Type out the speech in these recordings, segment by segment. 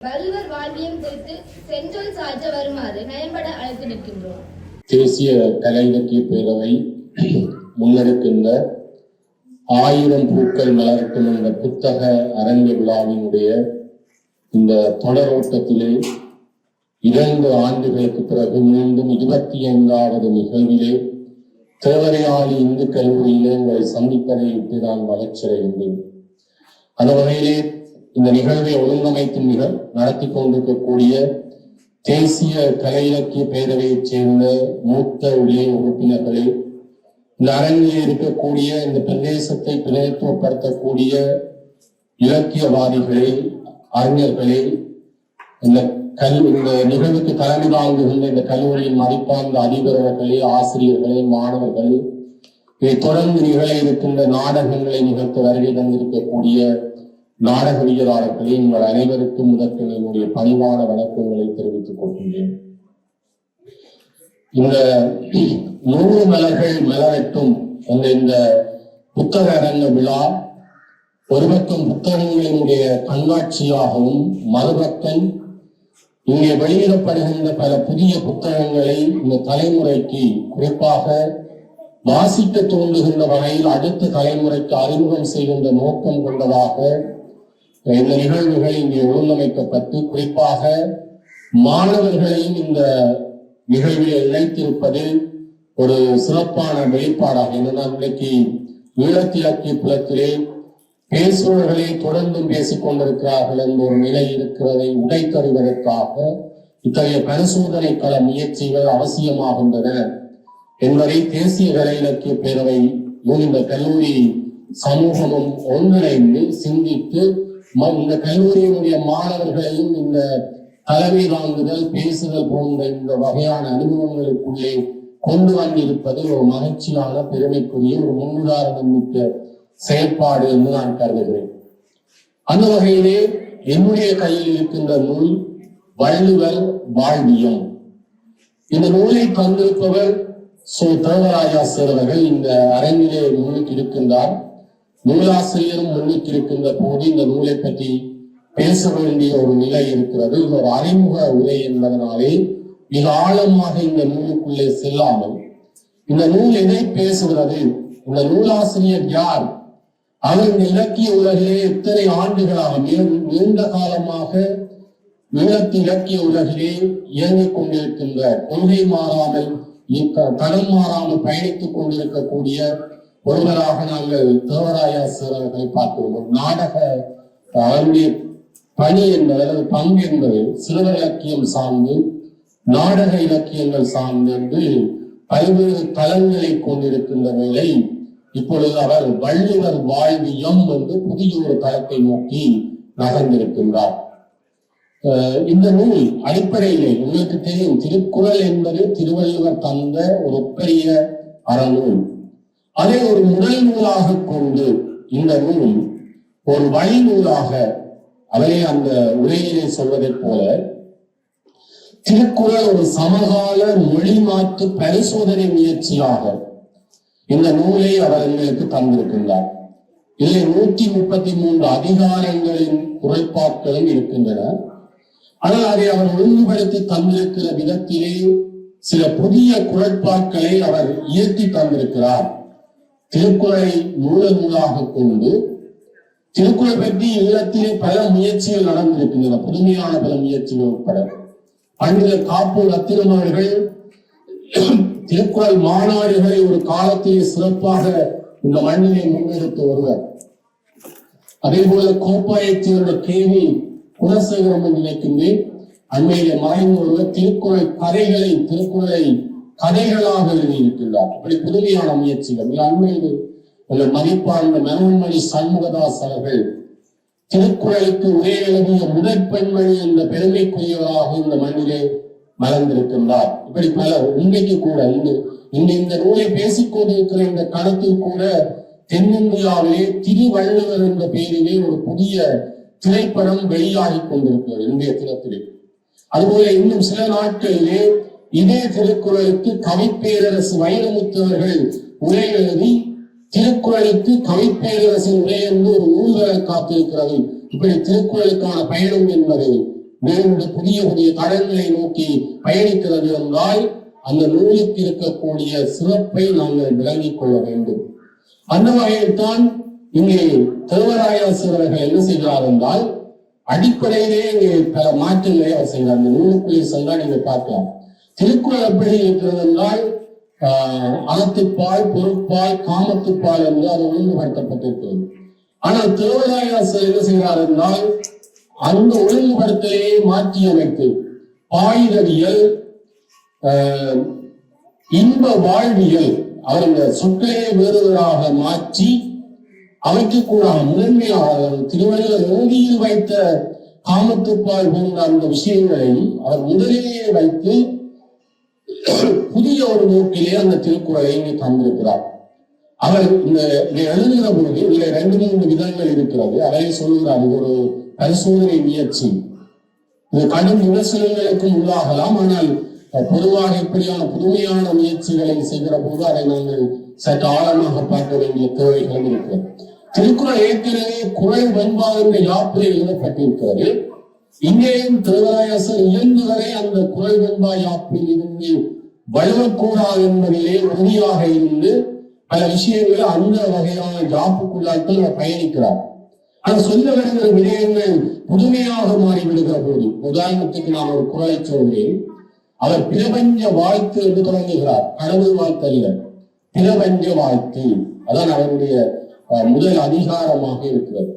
வள்ளுவர் வாழ்வியம் குறித்து செஞ்சொல் சாற்ற வருமாறு நயம்பட அழைத்து நிற்கின்றோம். தேசிய கலை இலக்கிய பேரவை முன்னெடுக்கின்ற ஆயிரம் பூக்கள் மலர்க்கும் இந்த புத்தக அரங்க விழாவினுடைய இந்த தொடரோட்டத்திலே இரண்டு ஆண்டுகளுக்கு பிறகு மீண்டும் இருபத்தி ஐந்தாவது நிகழ்விலே தேவரையாளி இந்து கல்லூரியிலே உங்களை சந்திப்பதை இட்டு நான் மகிழ்ச்சியடைகின்றேன் அந்த வகையிலே இந்த நிகழ்வை ஒழுங்கமைத்து நிகழ் நடத்தி கொண்டிருக்கக்கூடிய தேசிய கலை இலக்கிய பேரவையைச் சேர்ந்த மூத்த உடைய உறுப்பினர்களே இந்த அரங்கில் இருக்கக்கூடிய இந்த பிரதேசத்தை பிரதித்துவப்படுத்தக்கூடிய இலக்கியவாதிகளே அறிஞர்களே இந்த கல் இந்த நிகழ்வுக்கு தலைமை தாங்குகின்ற இந்த கல்லூரியின் மதிப்பார்ந்த அதிபர்களே ஆசிரியர்களே மாணவர்களே இதை தொடர்ந்து நிகழ இருக்கின்ற நாடகங்களை நிகழ்த்த வருகை தந்திருக்கக்கூடிய நாடகவியலாளர்களே உங்கள் அனைவருக்கும் முதற்கன் என்னுடைய பணிவான வணக்கங்களை தெரிவித்துக் கொள்கின்றேன். இந்த நூறு மலர்கள் மலரட்டும் என்ற இந்த புத்தக அரங்க விழா ஒருபக்கம் புத்தகங்களினுடைய கண்காட்சியாகவும் மறுபக்கம் இங்கே வெளியிடப்படுகின்ற பல புதிய புத்தகங்களை இந்த தலைமுறைக்கு குறிப்பாக வாசிக்க தூண்டுகின்ற வகையில் அடுத்த தலைமுறைக்கு அறிமுகம் செய்கின்ற நோக்கம் கொண்டதாக இந்த நிகழ்வுகள் இங்கே ஒழுங்கமைக்கப்பட்டு குறிப்பாக மாணவர்களையும் இந்த நிகழ்வில் இணைத்திருப்பது ஒரு சிறப்பான வெளிப்பாடாக என்னன்னா இன்னைக்கு ஈழத்திலக்கிய புலத்திலே பேசுபவர்களே தொடர்ந்தும் பேசிக் கொண்டிருக்கிறார்கள் என்ற ஒரு நிலை இருக்கிறதை உடைத்தறிவதற்காக இத்தகைய பரிசோதனை கள முயற்சிகள் அவசியமாகின்றன என்பதை தேசிய கலை இலக்கிய பேரவை இந்த கல்லூரி சமூகமும் ஒன்றிணைந்து சிந்தித்து இந்த கல்லூரியினுடைய மாணவர்களையும் இந்த தலைமை வாங்குதல் பேசுதல் போன்ற இந்த வகையான அனுபவங்களுக்குள்ளே கொண்டு வந்திருப்பது ஒரு மகிழ்ச்சியான பெருமைக்குரிய ஒரு முன்னுதாரணம் மிக்க செயற்பாடு என்று நான் கருதுகிறேன். அந்த வகையிலே என்னுடைய கையில் இருக்கின்ற நூல் வள்ளுவர் வாழ்வியம். இந்த நூலை தந்திருப்பவர் சோ தேவராஜா சார் இந்த அரங்கிலே முன்னுக்கு இருக்கின்றார். நூலாசிரியரும் முன்னிட்டிருக்கின்ற போது இந்த நூலை பற்றி பேச வேண்டிய ஒரு நிலை இருக்கிறது. இது ஒரு அறிமுக உரை என்பதனாலே மிக ஆழமாக இந்த நூலுக்குள்ளே செல்லாமல் இந்த நூல் எதை பேசுகிறது? இந்த நூலாசிரியர் யார்? அவர் இந்த இலக்கிய உலகிலே எத்தனை ஆண்டுகளாக நீண்ட காலமாக ஈழத்து இலக்கிய உலகிலே இயங்கிக் கொண்டிருக்கின்ற கொள்கை மாறாமல் இக்க- தடம் மாறாமல் பயணித்துக் கொண்டிருக்கக்கூடிய ஒருவராக நாங்கள் தேவராயா சார் பார்த்திருந்தோம். நாடக அவருடைய பணி என்பது அல்லது பங்கு என்பது சிறுவர் இலக்கியம் சார்ந்து நாடக இலக்கியங்கள் சார்ந்து பல்வேறு தளங்களை கொண்டிருக்கின்ற வேளை இப்பொழுது அவர் வள்ளுவர் வாழ்வியம் என்று புதிய ஒரு தளத்தை நோக்கி நகர்ந்திருக்கின்றார். அஹ் இந்த நூல் அடிப்படையிலே உங்களுக்கு தெரியும் திருக்குறள் என்பது திருவள்ளுவர் தந்த ஒரு பெரிய அறநூல். அதை ஒரு முதல் நூலாக கொண்டு இந்த நூல் ஒரு வழி நூலாக அவரே அந்த உரையிலே சொல்வதைப் போல திருக்குறள் ஒரு சமகால மொழி மாற்று பரிசோதனை முயற்சியாக இந்த நூலை அவர் எங்களுக்கு தந்திருக்கின்றார். இதில் நூற்றி முப்பத்தி மூன்று அதிகாரங்களின் குறைபாட்களும் இருக்கின்றன. ஆனால் அதை அவர் ஒழுங்குபடுத்தி தந்திருக்கிற விதத்திலே சில புதிய குறைபாட்களை அவர் இயக்கி தந்திருக்கிறார். திருக்குறளை மூல நூலாக கொண்டு திருக்குறள் பற்றி இல்லத்திலே பல முயற்சிகள் நடந்திருக்கின்றன. புதுமையான பல முயற்சிகள் உட்பட. பண்டித காப்பு ரத்தினம் அவர்கள் திருக்குறள் மாநாடுகளை ஒரு காலத்திலே சிறப்பாக இந்த மண்ணிலே முன்னெடுத்து வருவர். அதே போல கோப்பாயைச் கேள்வி கேவி குணசேகரம் என்று நினைக்கின்றேன். அண்மையிலே மறைந்து ஒருவர் திருக்குறள் கதைகளை திருக்குறளை கதைகளாக எழுதியிருக்கின்றார் இப்படி புதுமையான முயற்சிகள் மிக அண்மையில் உள்ள மதிப்பார்ந்த மனோன்மணி சண்முகதாஸ் அவர்கள் திருக்குறளுக்கு உரை எழுதிய முதற் பெண்மணி என்ற பெருமைக்குரியவராக இந்த மண்ணிலே மறந்திருக்கின்றார் இப்படி பல இன்றைக்கு கூட இன்று இன்று இந்த நூலை பேசிக் கொண்டிருக்கிற இந்த களத்தில் கூட தென்னிந்தியாவிலே திருவள்ளுவர் என்ற பெயரிலே ஒரு புதிய திரைப்படம் வெளியாகிக் கொண்டிருக்கிறது இன்றைய தினத்திலே. அதுபோல இன்னும் சில நாட்களிலே இதே திருக்குறளுக்கு கவிப்பேரரசு வைரமுத்தவர்கள் உரை எழுதி திருக்குறளுக்கு கவிப்பேரரசின் உரை என்று ஒரு நூல்களை காத்திருக்கிறது. இப்படி திருக்குறளுக்கான பயணம் என்பது வேறு புதிய புதிய தளங்களை நோக்கி பயணிக்கிறது என்றால் அந்த நூலுக்கு இருக்கக்கூடிய சிறப்பை நாங்கள் விளங்கிக் கொள்ள வேண்டும். அந்த வகையில் தான் இங்கே தேவராயாசிரியர்கள் என்ன செய்கிறார் என்றால் அடிப்படையிலே இங்கே பல மாற்றங்களை அவர் செய்கிறார். அந்த நூலுக்குள்ளே சென்றால் நீங்க பார்க்கலாம். திருக்குறள் எப்படி இருக்கிறது என்றால் ஆஹ், அறத்துப்பால் பொருட்பால் காமத்துப்பால் என்று அது ஒழுங்குபடுத்தப்பட்டிருக்கிறது. ஆனால் தேவராயாசர் என்ன செய்கிறார் என்றால் அந்த ஒழுங்குபடுத்தலையே மாற்றி அமைத்து பாயிரவியல் ஆஹ், இன்ப வாழ்வியல் அவர் இந்த சொற்களையே வேறுவராக மாற்றி அவைக்கு முதன்மையாக திருவள்ளுவர் ஓதியில் வைத்த காமத்துப்பால் போன்ற அந்த விஷயங்களை அவர் முதலிலேயே வைத்து புதிய ஒரு நோக்கிலே அந்த திருக்குறளை இங்கு தந்திருக்கிறார். அவர் இந்த இதை எழுதுகிற பொழுது இதுல ரெண்டு மூன்று விதங்கள் இருக்கிறது. அதை சொல்லுகிறார் இது ஒரு பரிசோதனை முயற்சி. இது கடும் விமர்சனங்களுக்கும் உள்ளாகலாம் ஆனால் பொதுவாக இப்படியான புதுமையான முயற்சிகளை செய்கிற போது அதை நாங்கள் சற்று ஆழமாக பார்க்க வேண்டிய தேவைகளும் இருக்கிறது திருக்குறள் ஏற்கனவே குறை வெண்பா என்ற யாப்பில் எழுதப்பட்டிருக்கிறது. இங்கேயும் திருவராயசர் இயன்று வரை அந்த குறை வெண்பா யாப்பில் இருந்து வலுவக்கூடாது என்பதிலே உறுதியாக இருந்து பல விஷயங்கள் அந்த வகையான ஜாப்புக்குள்ளாக்கள் அவர் பயணிக்கிறார் ஆனா சொல்ல வருகிற விடயங்கள் புதுமையாக மாறி விடுகிற போது. உதாரணத்துக்கு நான் ஒரு குரலை சொல்கிறேன். அவர் பிரபஞ்ச வாழ்த்து என்று தொடங்குகிறார். கடவுள் வாழ்த்து அல்ல பிரபஞ்ச வாழ்த்து. அதான் அவருடைய அஹ், முதல் அதிகாரமாக இருக்கிறது.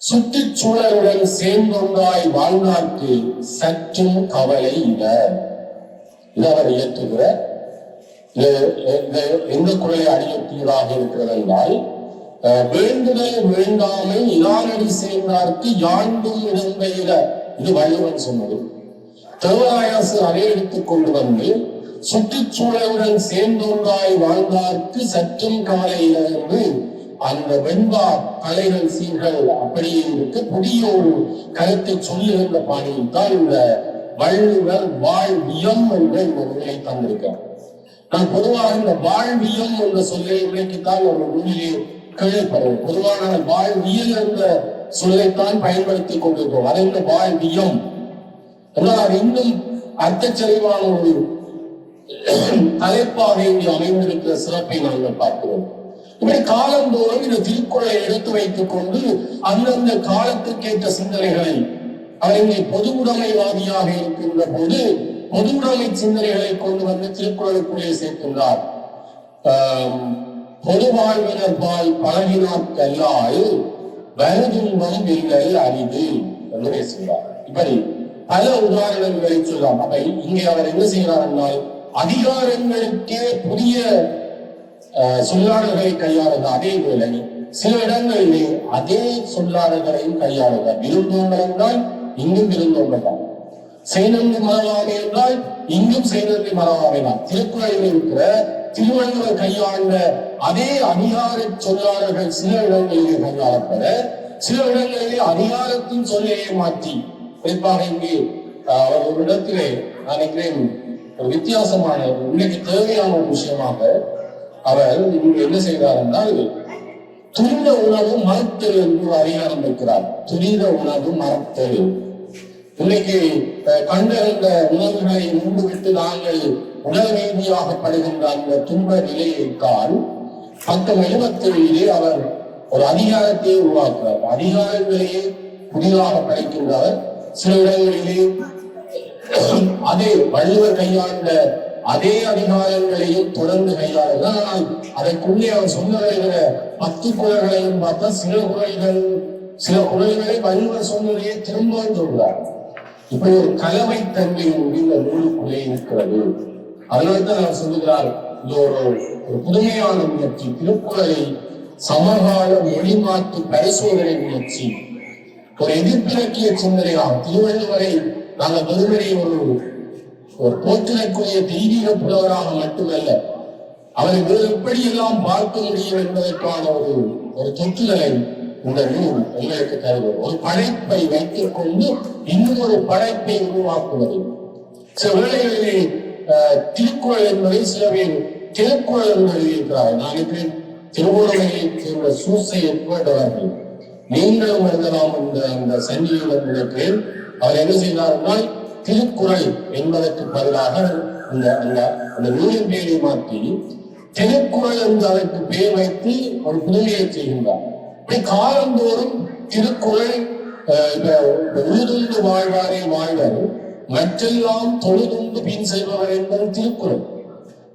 சுற்றுச்சூழலுடன் சேர்ந்தொன்றாய் வாழ்நாட்டு சற்றும் கவலை இல்லை இது அவர் இயற்றுகிற எந்த குறை அடியக்கூடியதாக இருக்கிறது என்றால் வேண்டுதல் வேண்டாமை இனானடி செய்தார்க்கு யாண்டும் இடம்பெயர இது வள்ளுவன் சொன்னது. தேவராயாசு அதை எடுத்துக் கொண்டு வந்து சுற்றுச்சூழலுடன் சேர்ந்தொன்றாய் வாழ்ந்தார்க்கு சற்றும் கவலை இல்லை அந்த வெண்பா கலைகள் சீர்கள் அப்படியே இருக்கு. புதிய ஒரு கருத்தை சொல்லுகின்ற பாணியில் தான் இந்த வள்ளுவர் வாழ்வியம் என்ற இந்த நூலை தந்திருக்கிறார். நான் பொதுவாக இந்த வாழ்வியம் என்ற சொல்லை இன்றைக்குத்தான் ஒரு நூலிலே கேள்விப்படுறேன் பொதுவாக நான் வாழ்வியல் என்ற சொல்லைத்தான் பயன்படுத்திக் கொண்டிருக்கிறோம். அதை இந்த வாழ்வியம்? ஆனால் இன்னும் அர்த்தச்சரிவான ஒரு தலைப்பாக இங்கு அமைந்திருக்கிற சிறப்பை நாங்கள் பார்க்கிறோம். இப்படி காலந்தோறும் இந்த திருக்குறளை எடுத்து வைத்துக் கொண்டு அந்தந்த காலத்துக்கேற்ற சிந்தனைகளை அவரை பொது உடைமைவாதியாக இருக்கின்ற போது பொது உடைமை சிந்தனைகளை கொண்டு வந்து திருக்குறளுக்குள்ளே சேர்க்கின்றார். ஆம், பொது வாழ்வினர் பால் பழகினார்க்கல்லால் வருதுன்பம் இல்லை அறிவு என்று பேசுகிறார். இப்படி பல உதாரணங்களை சொல்லலாம். அப்ப இங்கே அவர் என்ன செய்கிறார் என்றால் அதிகாரங்களுக்கே புதிய அஹ், சொல்லாடல்களை கையாளுங்க அதே வேளை சில இடங்களிலே அதே சொல்லாடல்களையும் கையாளுங்க விருந்தோங்கள் என்றால் இங்கும் விருந்தோங்கள் தான் செய்நன்றி மறவாமை என்றால் இங்கும் செய்நன்றி மறவாமை தான். திருக்குறளில் இருக்கிற திருவள்ளுவர் கையாண்ட அதே அதிகார சொல்லாளர்கள் சில இடங்களிலே கையாளப்பட சில இடங்களிலே அதிகாரத்தின் சொல்லையே மாற்றி. குறிப்பாக இங்கு அவர் ஒரு இடத்திலே நினைக்கிறேன் ஒரு வித்தியாசமான இன்னைக்கு தேவையான ஒரு விஷயமாக அவர் இங்கு என்ன செய்கிறார் என்றால் துரித உணவு மறுத்தல் என்று அதிகாரம் இருக்கிறார். துரித உணவு மறுத்தல். இன்னைக்கு கண்டறிந்த உணவுகளை உண்டுவிட்டு நாங்கள் உடல் ரீதியாக படுகின்ற அந்த துன்ப நிலையைத்தான் பக்கம் எழுபத்தேழிலே அவர் ஒரு அதிகாரத்தை உருவாக்குறார் அதிகாரங்களையே புதிதாக படைக்கின்றார். சில இடங்களிலே அதே வள்ளுவர் கையாண்ட அதே அதிகாரங்களையும் தொடர்ந்து கையாளுகிறார். ஆனால் அதற்குள்ளே அவர் சொன்னதை பத்து குரல்களையும் பார்த்தா சில குரல்கள் சில குரல்களை வள்ளுவர் சொன்னதையே திரும்ப சொல்றார் இப்படி ஒரு கலவை தன்மை இந்த நூலுக்குள்ளே இருக்கிறது. அதனால்தான் அவர் சொல்லுகிறார் இது ஒரு ஒரு புதுமையான முயற்சி திருக்குறளை சமகால மொழி மாற்று பரிசோதனை முயற்சி. ஒரு எதிர்ப்பிலக்கிய சிந்தனையாகும் திருவள்ளுவரை நாங்கள் வெறுமனை ஒரு ஒரு போற்றினக்கூடிய தெய்வீக புலவராக மட்டுமல்ல அவரை வேறு எப்படியெல்லாம் பார்க்க முடியும் என்பதற்கான ஒரு ஒரு தொற்றுதலை இந்த நூல் எங்களுக்கு தருவது ஒரு படைப்பை வைத்துக் கொண்டு இன்னும் ஒரு படைப்பை உருவாக்குவது. சில வேளைகளிலே அஹ், திருக்குறள் என்பதை சில பேர் திருக்குறள் என்று எழுதியிருக்கிறார் நான் நினைக்கிறேன் திருவள்ளுவரை சேர்ந்த சூசை என்பவர்கள் நீங்களும் எழுதலாம் என்ற அந்த சஞ்சீவன் நினைக்கிறேன் அவர் என்ன செய்தார்னால் திருக்குறள் என்பதற்கு பதிலாக அந்த அந்த அந்த நூலின் பேரை மாற்றி திருக்குறள் என்று அதற்கு பெயர் வைத்து ஒரு புதுமையை செய்கின்றார். காலந்தோறும் திருக்குறள் இந்த உழுதுண்டு வாழ்வாரே வாழ்வர் மற்றெல்லாம் தொழுதுண்டு பின் செய்பவர் என்பது திருக்குறள்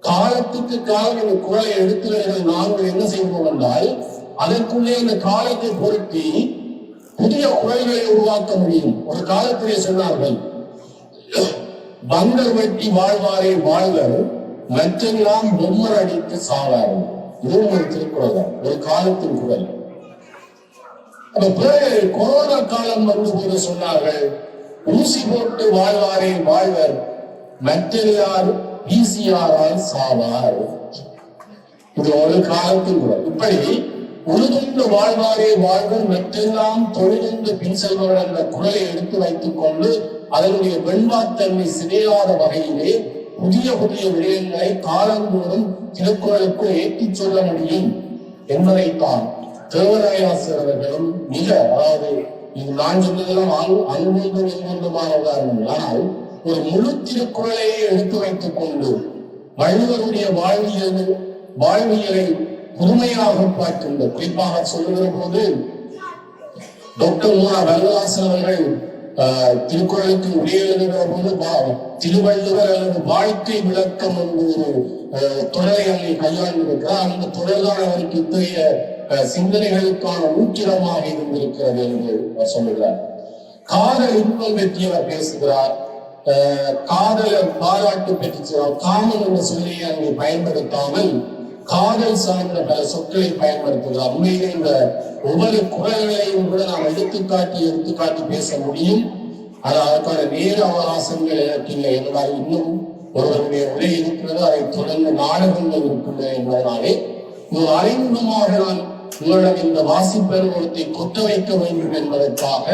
காலத்துக்கு காலம் இந்த குரலை எடுத்து வருகிற நாங்கள் என்ன செய்வோம் என்றால் அதற்குள்ளே இந்த காலத்தை பொருத்தி புதிய குரல்களை உருவாக்க முடியும் ஒரு காலத்திலே சொன்னார்கள் பங்கர் வெட்டி வாழ்வாரே வாழ்வர் மற்றெல்லாம் பொம்மர் அடித்து சாவார்கள் இதுவும் ஒரு திருக்குறள் தான் ஒரு காலத்தின் குரல். அந்த பிறகு கொரோனா காலம் வந்து சொன்னார்கள் ஊசி போட்டு வாழ்வாரே வாழ்வர் மற்றெல்லார் பிசிஆரால் சாவார். இது ஒரு காலத்தில் இப்படி உழுதுண்டு வாழ்வாரே வாழ்வர் மற்றெல்லாம் தொழிலுண்டு பின் செல்பவர் என்ற குரலை எடுத்து வைத்துக் கொண்டு அதனுடைய வெண்பாத்தன்மை சிதையாத வகையிலே புதிய புதிய விடயங்களை காலந்தோறும் திருக்குறளுக்குள் ஏற்றிச் சொல்ல முடியும் என்பதைத்தான் தேவராயாசர் அவர்களும் மிக அதாவது இது நான் சொன்னதெல்லாம் அங்கு அன்பொன்றும் இன்பொன்றுமான உதாரணம் ஆனால் ஒரு முழு திருக்குறளையே எடுத்து வைத்துக் கொண்டு வள்ளுவருடைய வாழ்வியல் வாழ்வியலை புதுமையாக பார்க்கின்ற குறிப்பாக சொல்லுகிற போது டாக்டர் மூனா வரலாசன் அவர்கள் திருக்குறளுக்கு உரை எழுதுகிற போது திருவள்ளுவர் அல்லது வாழ்க்கை விளக்கம் என்று ஒரு ஆஹ், தொடரை அங்கே கையாண்டிருக்கிறார். அந்த தொடர் அவருக்கு இத்தகைய சிந்தனைகளுக்கான ஊக்கிரமாக இருந்திருக்கிறது என்று அவர் சொல்லுகிறார். காதல் இன்பம் பற்றி அவர் பேசுகிறார். ஆஹ், காதலர் பாராட்டு பெற்றுகிறார் காதல் என்ற சொல்லியை அங்கே பயன்படுத்தாமல் காதல் சார்ந்த பல சொற்களை பயன்படுத்துகிறார். உண்மையிலே இந்த ஒவ்வொரு குரல்களையும் கூட நாம் எடுத்துக்காட்டி எடுத்துக்காட்டி பேச முடியும். ஆனால் அதற்கான நேர அவகாசங்கள் எனக்கு இல்லை என்பதால் இன்னும் ஒருவருடைய உரை இருக்கிறது. அதை தொடர்ந்து நாடகங்கள் இருக்கின்றன என்பதனாலே ஒரு அறிமுகமாக நான் உங்களிடம் இந்த வாசிப்பருவத்தை கொத்த வைக்க வேண்டும் என்பதற்காக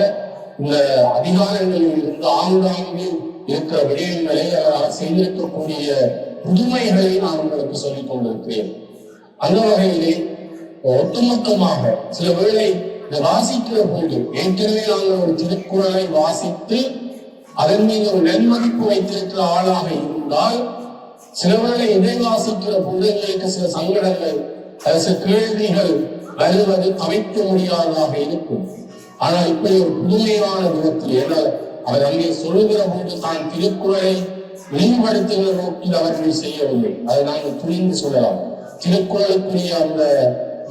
இந்த அதிகாரங்களில் இருந்து ஆங்காங்கே இருக்கிற விடயங்களை அவர் செய்திருக்கக்கூடிய புதுமைகளை நான் உங்களுக்கு சொல்லிக் கொண்டிருக்கிறேன். அந்த வகையிலே ஒட்டுமொத்தமாக சில வேளை இந்த வாசிக்கிற போது ஏற்கனவே நாங்கள் ஒரு திருக்குறளை வாசித்து அதன் மீது ஒரு நன்மதிப்பு வைத்திருக்கிற ஆளாக இருந்தால் சில வேளை இதை வாசிக்கிற போது எங்களுக்கு சில சங்கடங்கள் சில கேள்விகள் வருவது தவிர்க்க முடியாததாக இருக்கும். ஆனால் இப்படி ஒரு புதுமையான விதத்தில் அவர் அங்கே சொல்லுகிற போது தான் திருக்குறளை மேம்படுத்துகிற நோக்கில் அவர்கள் செய்யவில்லை. அதை நாங்கள் புரிந்து சொல்லலாம். திருக்குறளுக்குரிய அந்த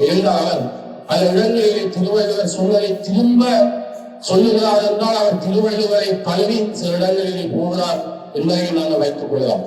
எழுதாளர் பல இடங்களிலே திருவள்ளுவர் சொன்னதை திரும்ப சொல்லுகிறார் என்றால் அவர் திருவள்ளுவரை கல்வி சில இடங்களிலே போகிறார் என்பதை நாங்கள் வைத்துக் கொள்ளலாம்.